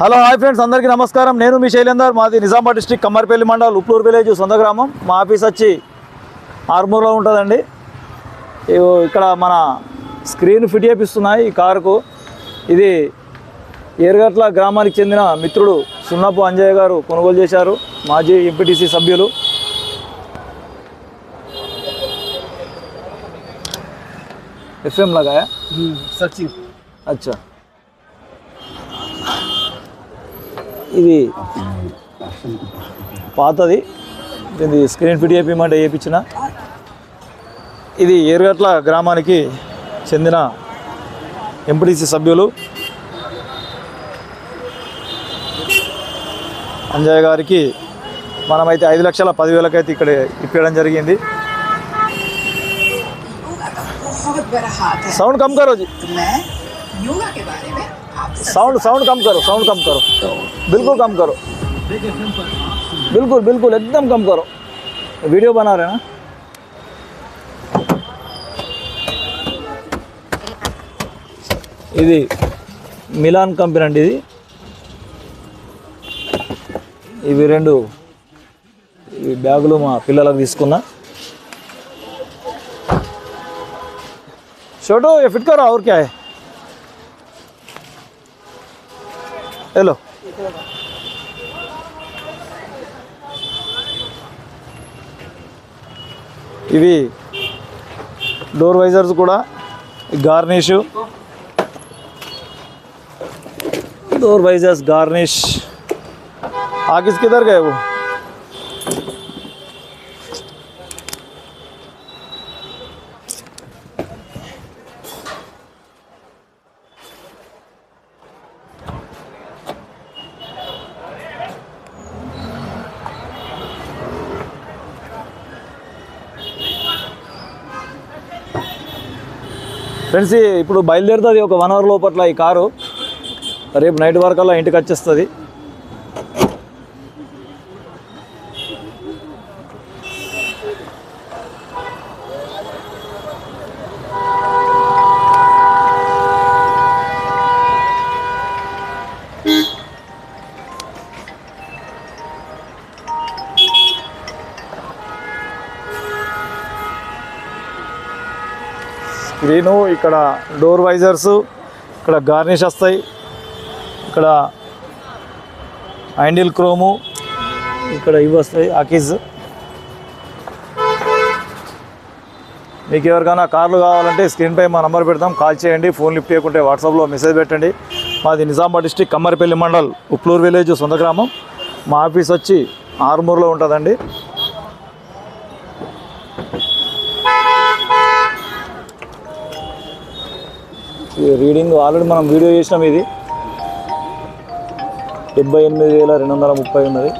Hello hi friends అందరికీ నమస్కారం. నేను మీ శైలేందర్ మాది నిజామాబాద్ డిస్టిక్ కమ్మర్పల్లి మండల్ ఉప్లూరు విలేజ్ సొంత గ్రామం మా ఆఫీస్ వచ్చి ఆర్మూర్లో ఉంటుందండి. ఇక్కడ మన స్క్రీన్ ఫిట్ చేపిస్తున్నాయి ఈ కారుకు. ఇది ఏరుగట్ల గ్రామానికి చెందిన మిత్రుడు సున్నపు అంజయ్య గారు కొనుగోలు చేశారు మాజీ ఎంపీటీసీ సభ్యులు. ఎఫ్ఎం లగాయా సచిన్. అచ్చా. ఇది పాతది. ఇది స్క్రీన్ ఫిట్ మాట చేయించిన ఇది ఏరుగట్ల గ్రామానికి చెందిన ఎంపీటీసీ సభ్యులు అంజయ్ గారికి మనమైతే ఐదు లక్షల పదివేలకైతే ఇక్కడ ఇప్పించడం జరిగింది. సౌండ్ కమ్ కరోజీ योगा के बारे में आपसे साउंड साउंड कम करो साउंड कम करो बिल्कुल कम करो बिल्कुल बिल्कुल एकदम कम करो वीडियो बना रहे हैं ना ఇది మిలాన్ కంపెనీ అండి ఇది ఇవి రెండు ఈ బ్యాగులు మా పిల్లలకు తీసుకున్నా छोटो ये फिट करो और क्या है हेलो ఇవి డోర్ వైజర్స్ కూడా గార్నిష్ डोर वाइजर्स गार्निश आगे किधर गए वो ఫ్రెండ్స్ ఇప్పుడు బయలుదేరుతుంది ఒక వన్ అవర్ లోపట్ల ఈ కారు. రేపు నైట్ వరకల్లా ఇంటికి వచ్చేస్తుంది. గ్రీను ఇక్కడ డోర్ వైజర్స్ ఇక్కడ గార్నిష్ వస్తాయి. ఇక్కడ హ్యాండిల్ క్రోము ఇక్కడ ఇవి వస్తాయి అకీజ్ మీకు ఎవరికైనా కార్లు కావాలంటే స్క్రీన్పై మా నంబర్ పెడతాం. కాల్ చేయండి ఫోన్ లిఫ్ట్ చేయకుంటే వాట్సాప్లో మెసేజ్ పెట్టండి. మాది నిజామాబాద్ డిస్టిక్ కమ్మరిపల్లి మండల్ ఉప్లూరు విలేజ్ సొంత గ్రామం. మా ఆఫీస్ వచ్చి ఆరుమూరులో ఉంటుందండి. రీడింగ్ ఆల్రెడీ మనం వీడియో చేసినాం ఇది. డెబ్బై ఎనిమిది వేల రెండు వందల ముప్పై ఉన్నది.